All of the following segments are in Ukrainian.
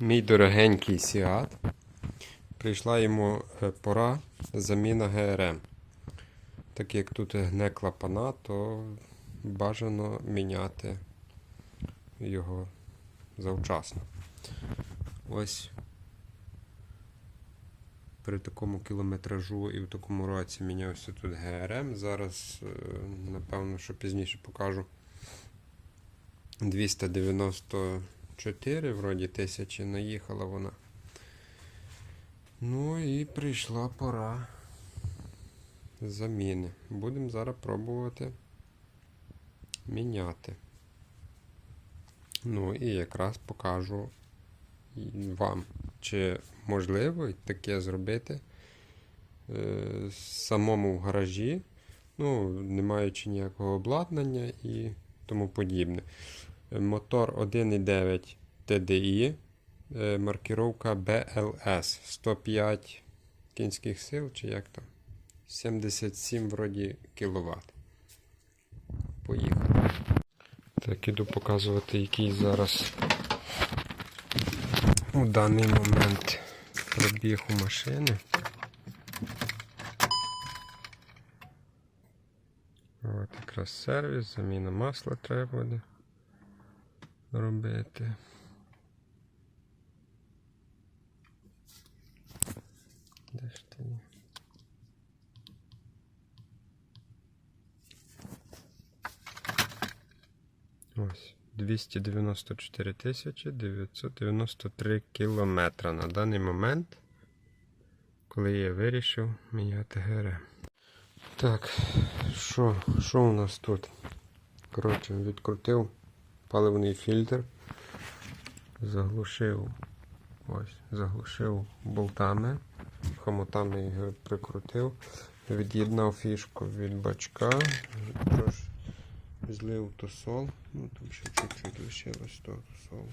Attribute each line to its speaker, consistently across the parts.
Speaker 1: Мій дорогенький Сіат. Прийшла йому е, пора заміна ГРМ. Так як тут гне клапана, то бажано міняти його завчасно. Ось при такому кілометражу і в такому році мінявся тут ГРМ. Зараз, е, напевно, що пізніше покажу. 294, вроді тисячі наїхала вона. Ну і прийшла пора заміни. Будемо зараз пробувати міняти. Ну і якраз покажу вам, чи можливо таке зробити е, самому в гаражі, ну, не маючи ніякого обладнання і тому подібне. Мотор 1,9 TDI, е, маркіровка BLS 105 кінських сил, чи як там? 77 вроді кВт. Поїхали. Так, іду показувати, який зараз у даний момент пробіг у машини. От якраз сервіс, заміна масла треба буде робити. Де ж ти? Ось 294 тисячі 993 кілометра на даний момент, коли я вирішив міняти ГРМ. Так, що, що у нас тут? Коротше, відкрутив паливний фільтр, заглушив, ось, заглушив болтами, хомутами його прикрутив, від'єднав фішку від бачка, трошки злив тосол, ну там ще чуть-чуть лишилось того тосолу.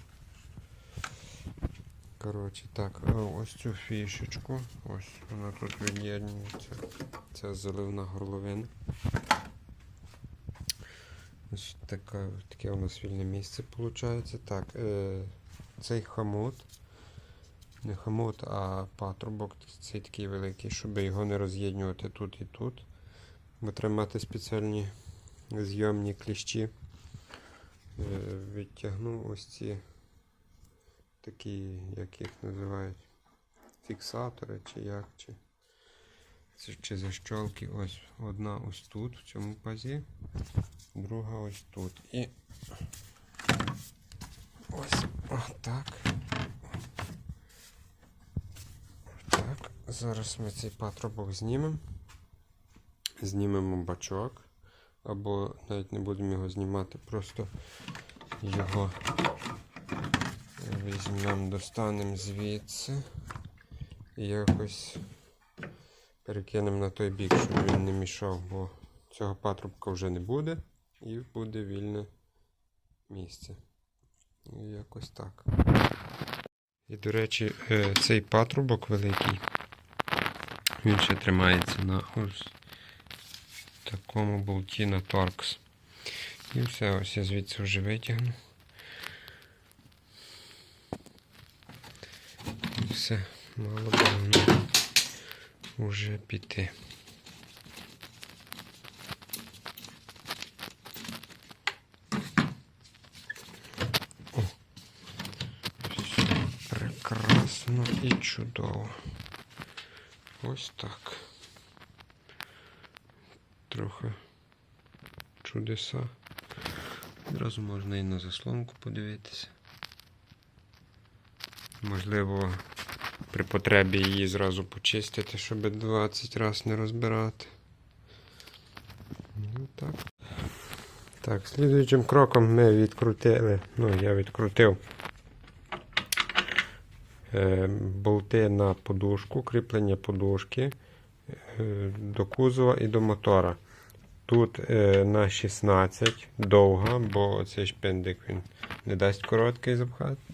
Speaker 1: Коротше, так, ось цю фішечку, ось вона тут від'єднується. Це заливна горловина. Ось така, таке у нас вільне місце виходить. Так, е, цей хомут, не хомут, а патрубок, цей такий великий, щоб його не роз'єднувати тут і тут. Треба спеціальні зйомні кліщі. Е, відтягнув ось ці такі, як їх називають, фіксатори чи як, чи, чи защолки. Ось одна ось тут, в цьому пазі, друга ось тут. І ось отак. Так, зараз ми цей патрубок знімемо. Знімемо бачок. Або навіть не будемо його знімати, просто його візьмемо, достанемо звідси і якось перекинемо на той бік, щоб він не мішав, бо цього патрубка вже не буде і буде вільне місце. І якось так. І, до речі, е, цей патрубок великий, він ще тримається на ось такому болті на торкс. І все, ось я звідси вже витягну. І все, мало би воно вже піти. О, все прекрасно і чудово. Ось так. Трохи чудеса. Одразу можна і на заслонку подивитися. Можливо, при потребі її зразу почистити, щоб 20 разів не розбирати. Ну так. Так, слідуючим кроком ми відкрутили, ну, я відкрутив болти на подушку, кріплення подушки е, до кузова і до мотора. Тут е, на 16 довга, бо цей шпиндик він не дасть короткий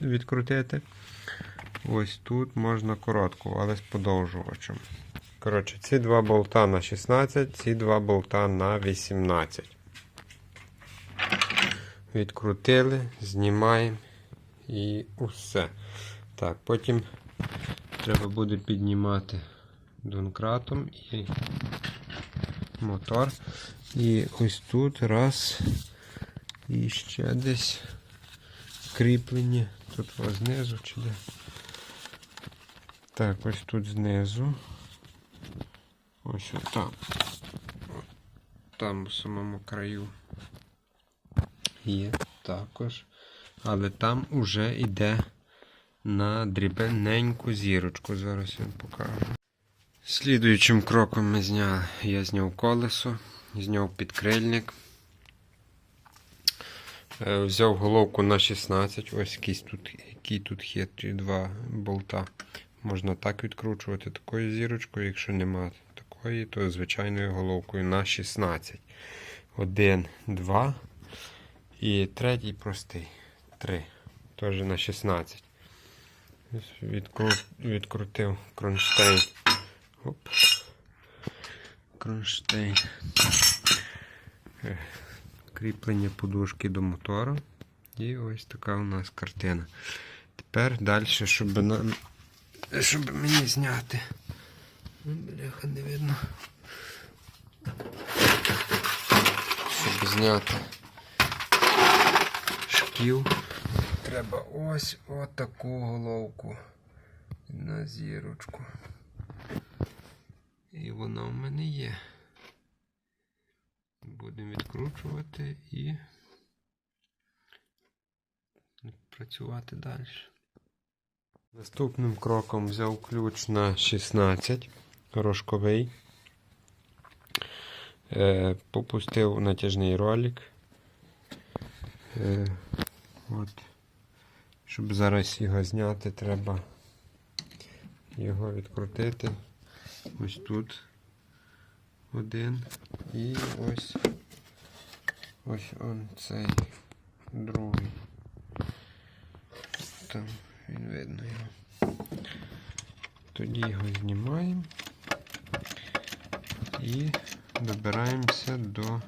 Speaker 1: відкрутити. Ось тут можна коротку, але з подовжувачем. Коротше, ці два болта на 16, ці два болта на 18. Відкрутили, знімаємо і усе. Так, потім треба буде піднімати донкратом і мотор. І ось тут раз. І ще десь кріплення. Тут знизу чи де. Так, ось тут знизу. Ось отам. Там у самому краю є також. Але там уже йде на дрібненьку зірочку. Зараз я вам покажу. Слідуючим кроком ми зняли, я зняв колесо, зняв підкрильник. Е, Взяв головку на 16, ось якісь тут, які тут хитрі два болта. Можна так відкручувати такою зірочкою, якщо нема такої, то звичайною головкою на 16. Один, два. І третій простий. Три. Теж на 16. Відкру... Відкрутив кронштейн. Оп. Кронштейн. Е, Кріплення подушки до мотора. І ось така у нас картина. Тепер далі, щоб нам. Щоб мені зняти. Ну, Бляха, не видно. Щоб зняти шкіл. Треба ось отаку головку на зірочку. І вона в мене є. Будемо відкручувати і працювати далі. Наступним кроком взяв ключ на 16 рожковий. Е, попустив натяжний ролик. Е, от. Щоб зараз його зняти, треба його відкрутити. Ось тут один. І ось ось он цей другий. Там він видно його. Тоді його знімаємо і добираємося до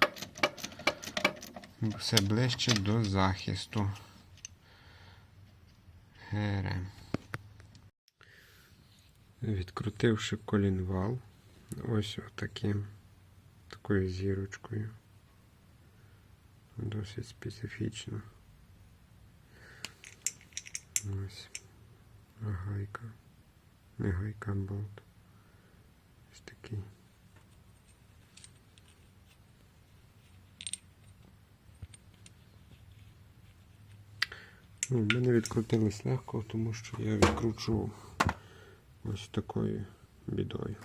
Speaker 1: все ближче до захисту. ГРМ. Відкрутивши колінвал, ось отаким такою зірочкою. Досить специфічно. Ось гайка. Не гайка, болт. Ось такий. Ну, мене відкрутилось легко, тому що я відкручував ось такою бідою.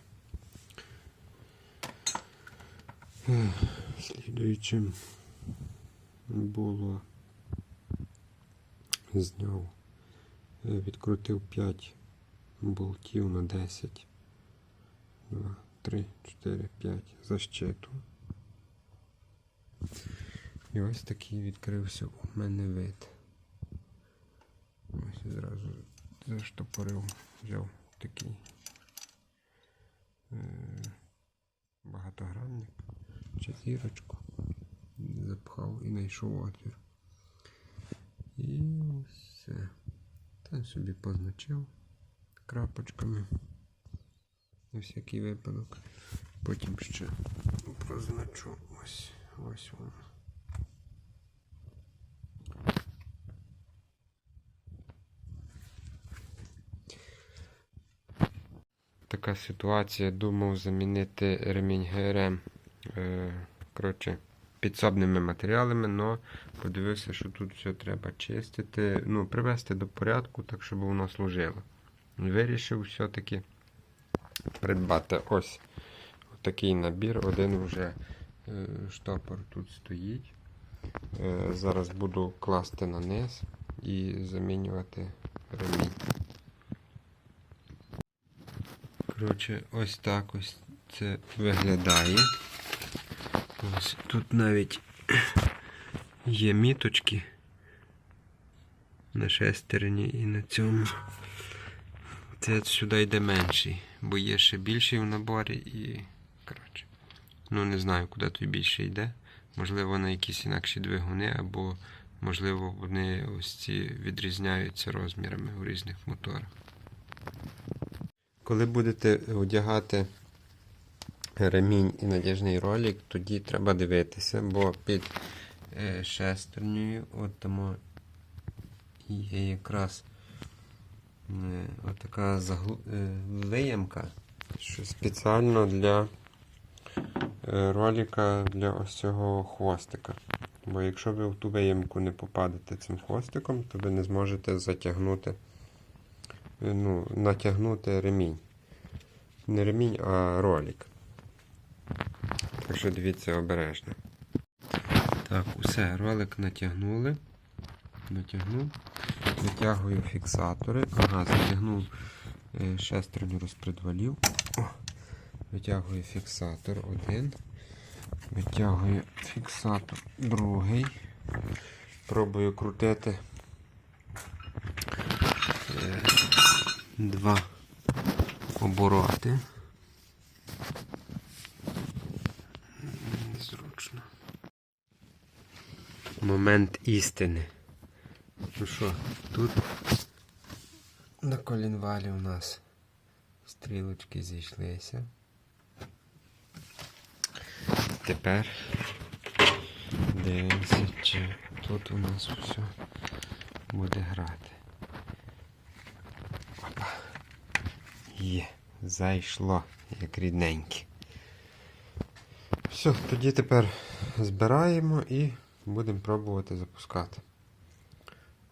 Speaker 1: Слідуючим було зняв, відкрутив 5 болтів на 10. 2, 3, 4, 5 защиту. І ось такий відкрився у мене вид. Ось зразу заштопорив, взяв такий е, багатогранник чи зірочку, запхав і знайшов отвір. І все. Там собі позначив крапочками на всякий випадок. Потім ще позначу ось ось воно. Така ситуація. Думав замінити ремінь ГРМ е, коротше, підсобними матеріалами, але подивився, що тут все треба чистити, ну, привести до порядку, так щоб воно служило. Вирішив все-таки придбати ось такий набір. Один вже е, штопор тут стоїть. Е, зараз буду класти на низ і замінювати ремінь. Коротше, ось так ось це виглядає. Ось тут навіть є міточки на шестерні і на цьому. Це сюди йде менший, бо є ще більший в наборі і. Коротше. Ну не знаю, куди той більше йде. Можливо, на якісь інакші двигуни або Можливо, вони ось ці відрізняються розмірами у різних моторах. Коли будете одягати ремінь і надіжний ролик, тоді треба дивитися, бо під е, шестернею от є якраз е, отака е, виямка, що спеціально для ролика для ось цього хвостика. Бо якщо ви в ту виямку не попадете цим хвостиком, то ви не зможете затягнути, ну, натягнути ремінь. Не ремінь, а ролик. Так що дивіться обережно. Так, усе, ролик натягнули. Натягнув. Витягую фіксатори. Ага, затягнув е, шестерню розпредвалів. Витягую фіксатор один. Витягую фіксатор другий. Пробую крутити е, два обороти. Незручно. Момент істини. Ну що, тут на колінвалі у нас стрілочки зійшлися. Тепер дивимося, чи тут у нас все буде грати. Є, зайшло, як рідненьке. Все, тоді тепер збираємо і будемо пробувати запускати.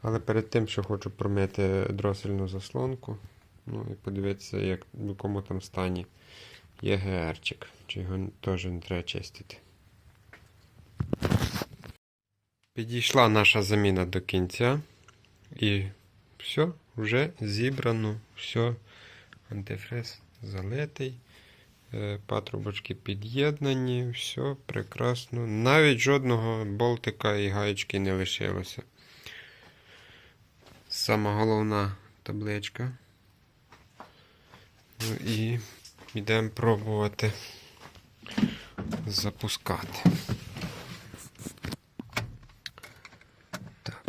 Speaker 1: Але перед тим, що хочу промити дросельну заслонку, ну і подивитися, як, в якому там стані є ГРчик, чи його теж не треба чистити. Підійшла наша заміна до кінця. І все, вже зібрано, все, антифриз залитий. Е, Патрубочки під'єднані, все прекрасно. Навіть жодного болтика і гаєчки не лишилося. Сама головна табличка. Ну і йдемо пробувати запускати. Так.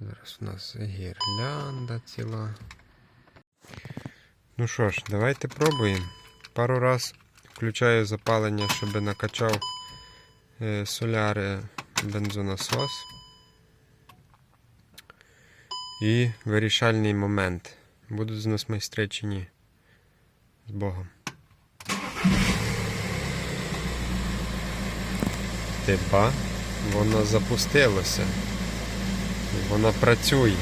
Speaker 1: Зараз у нас гірлянда ціла. Ну що ж, давайте пробуємо. Пару раз включаю запалення, щоб накачав е, соляри бензонасос. І вирішальний момент. Будуть з нас майстри чи ні. З Богом. Типа, воно запустилося. Воно працює.